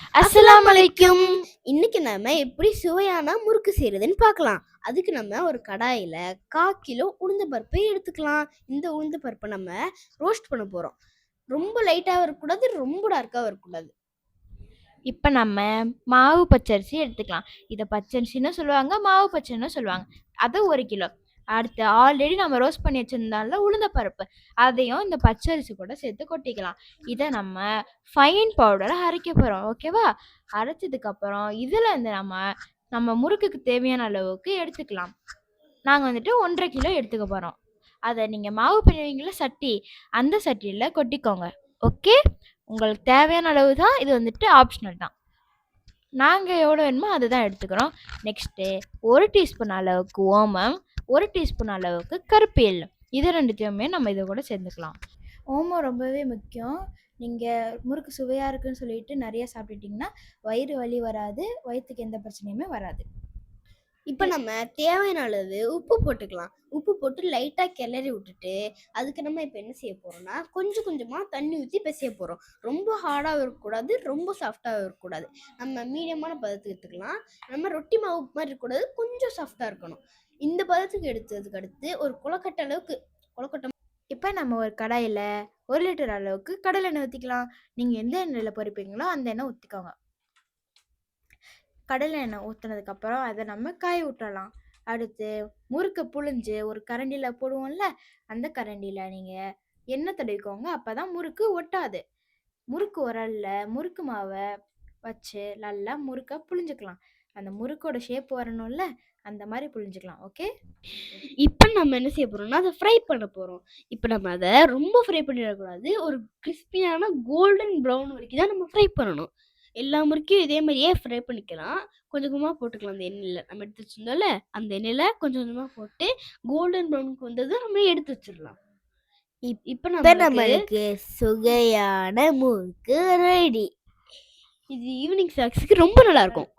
அஸ்ஸலாமு அலைக்கும். இன்னைக்கு நம்ம எப்படி சுவையான முறுக்கு செய்யறதுன்னு பார்க்கலாம். அதுக்கு நம்ம ஒரு கடாயில கா கிலோ உளுந்த பருப்பை எடுத்துக்கலாம். இந்த உளுந்த பருப்பை நம்ம ரோஸ்ட் பண்ண போறோம். ரொம்ப லைட்டாக இருக்கக்கூடாது ரொம்ப டார்க்காக இருக்கக்கூடாது இப்போ நம்ம மாவு பச்சரிசி எடுத்துக்கலாம். இதை பச்சரிசின்னு சொல்லுவாங்க மாவு பச்சைன்னு சொல்லுவாங்க. அது ஒரு கிலோ. அடுத்து ஆல்ரெடி நம்ம ரோஸ்ட் பண்ணி வச்சுருந்தால உளுந்த பருப்பு அதையும் இந்த பச்சரிசி கூட சேர்த்து கொட்டிக்கலாம். இதை நம்ம ஃபைன் பவுடரை அரைக்க போகிறோம் ஓகேவா அரைச்சதுக்கப்புறம் இதில் இருந்து நம்ம நம்ம முறுக்குக்கு தேவையான அளவுக்கு எடுத்துக்கலாம். நாங்கள் வந்துட்டு ஒன்றரை கிலோ எடுத்துக்க போகிறோம் அதை நீங்கள் மாவு பிணைவீங்கள சட்டி. அந்த சட்டியில் கொட்டிக்கோங்க ஓகே உங்களுக்கு தேவையான அளவு தான் இது வந்துட்டு ஆப்ஷனல் தான். நாங்கள் எவ்வளோ வேணுமோ அதை தான் எடுத்துக்கிறோம். நெக்ஸ்ட்டு ஒரு டீஸ்பூன் அளவுக்கு ஓமம் ஒரு டீஸ்பூன் அளவுக்கு கருப்பு இது ரெண்டுத்தையுமே நம்ம இதை கூட சேர்ந்துக்கலாம் ஓமம் ரொம்பவே முக்கியம். நீங்கள் முறுக்கு சுவையாக இருக்குன்னு சொல்லிட்டு நிறைய சாப்பிட்டுட்டிங்கன்னா வயிறு வலி வராது வயிற்றுக்கு எந்த பிரச்சனையுமே வராது. இப்போ நம்ம தேவையான அளவு உப்பு போட்டுக்கலாம். உப்பு போட்டு லைட்டாக கிளறி விட்டுட்டு அதுக்கு நம்ம இப்போ என்ன செய்ய போறோம்னா கொஞ்சம் கொஞ்சமாக தண்ணி ஊற்றி பிசைய போகிறோம் ரொம்ப ஹார்டாகவும் இருக்கக்கூடாது ரொம்ப சாஃப்டாகவும் இருக்கக்கூடாது. நம்ம மீடியமான பதத்துக்கு எடுத்துக்கலாம். நம்ம ரொட்டி மாவு மாதிரி இருக்கக்கூடாது கொஞ்சம் சாஃப்டாக இருக்கணும். இந்த பதத்துக்கு எடுத்ததுக்கு அடுத்து ஒரு குளக்கட்டை அளவுக்கு குளக்கட்டை இப்போ நம்ம ஒரு கடாயில் ஒரு லிட்டர் அளவுக்கு கடலை எண்ணெய் ஊற்றிக்கலாம் நீங்கள் எந்த எண்ணெயில் பொரிப்பீங்களோ அந்த எண்ணெய் ஊற்றிக்கோங்க கடலை எண்ணெய் ஊற்றுனதுக்கப்புறம் அதை நம்ம காய விட்டுறலாம். அடுத்து முறுக்கை புழிஞ்சு ஒரு கரண்டியில் போடுவோம்ல அந்த கரண்டியில் நீங்கள் எண்ணெய் தடவிக்கோங்க. அப்போ தான் முறுக்கு ஒட்டாது. முறுக்கு உரல்ல முறுக்கு மாவை வச்சு நல்லா முறுக்கை புழிஞ்சுக்கலாம். அந்த முறுக்கோட ஷேப் வரணும்ல அந்த மாதிரி புழிஞ்சுக்கலாம் ஓகே இப்போ நம்ம என்ன செய்ய போகிறோம்னா அதை ஃப்ரை பண்ண போகிறோம் இப்போ நம்ம அதை ரொம்ப ஃப்ரை பண்ணிடக்கூடாது. ஒரு கிறிஸ்பியான கோல்டன் ப்ரௌன் வரைக்கும் தான் நம்ம ஃப்ரை பண்ணணும். எல்லா முறுக்கையும் இதே மாதிரியே ஃப்ரை பண்ணிக்கலாம். கொஞ்சம் கொஞ்சமாக போட்டுக்கலாம் அந்த எண்ணெயில். நம்ம எடுத்து வச்சிருந்தோம்ல அந்த எண்ணெயில் கொஞ்சம் கொஞ்சமாக போட்டு கோல்டன் ப்ரௌனுக்கு வந்தது நம்ம எடுத்து வச்சிடலாம். இப்போ நம்ம நம்மளுக்கு சுவையான முறுக்கு ரெடி இது ஈவினிங் ஸ்நாக்ஸுக்கு ரொம்ப நல்லா இருக்கும்.